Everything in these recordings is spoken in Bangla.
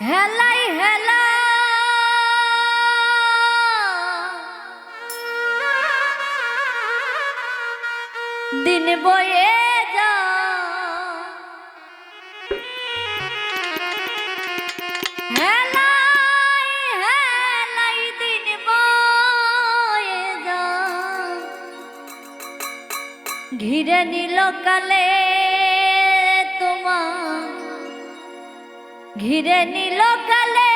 হেলাই হেলা। দিন বয়ে যা। হেলাই হেলাই দিন বয়ে যা। ঘিরে নিল কালে ঘিরে নিল কালে।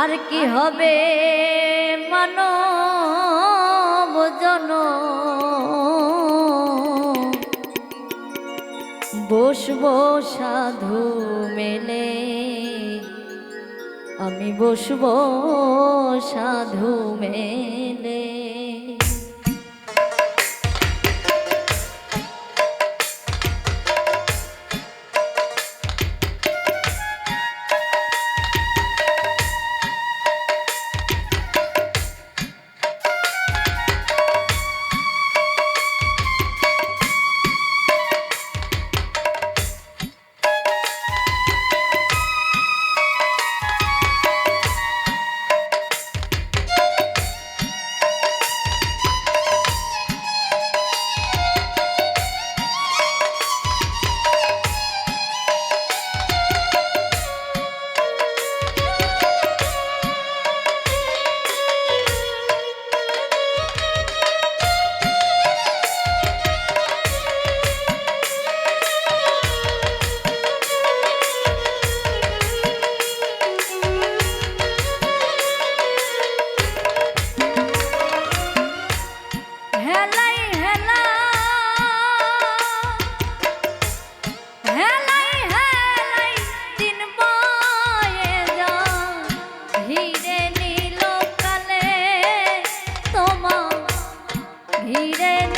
আর কি হবে মানব বসবো বসব সাধু মেলে। আমি বসব সাধু মেলে। need it.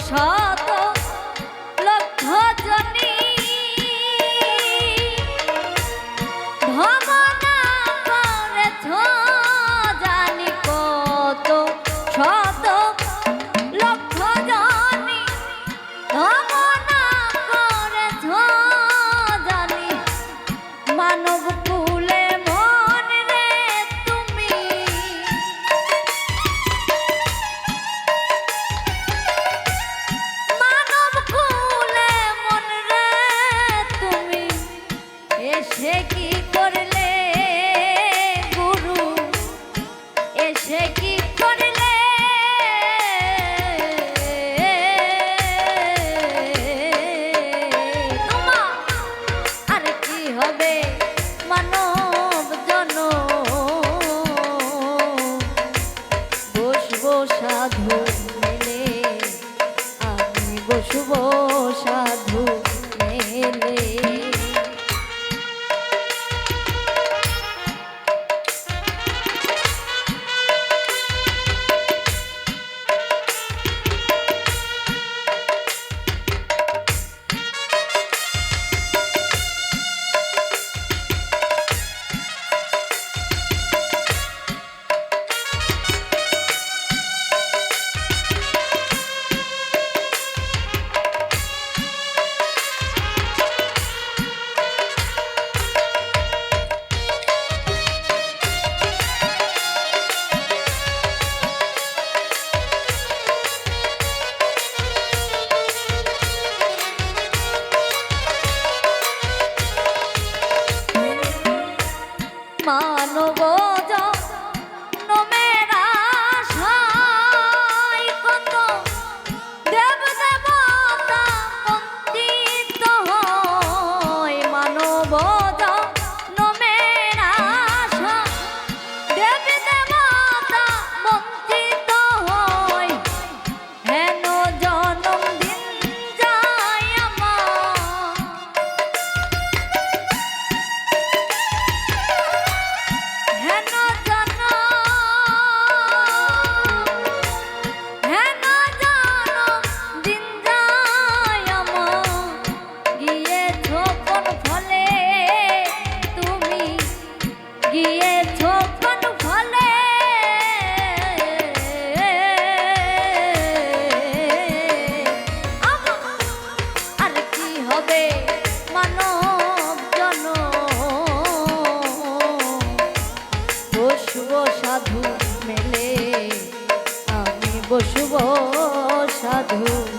সা বসুব সাধু।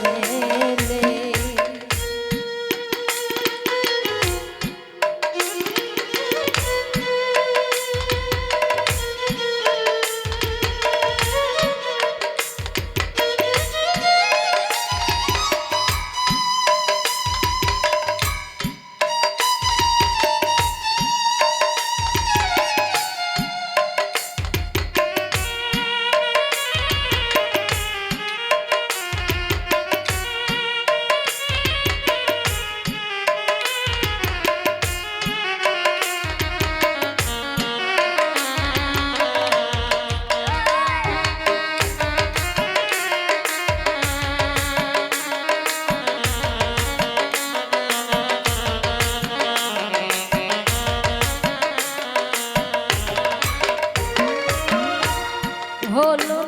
হলো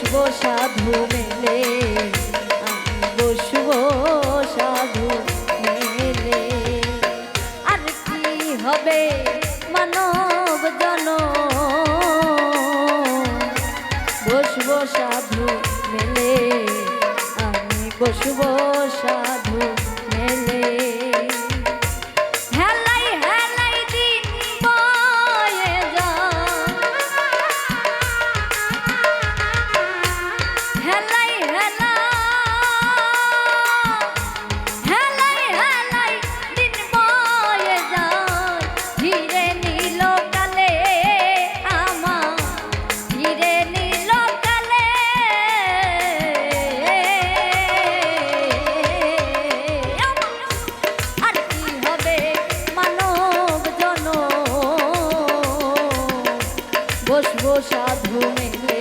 বসবো সাধু মেলে, আমি বসবো সাধু মেলে। আর কি হবে মানব জন? বসবো সাধু মেলে, আমি বসবো মেলে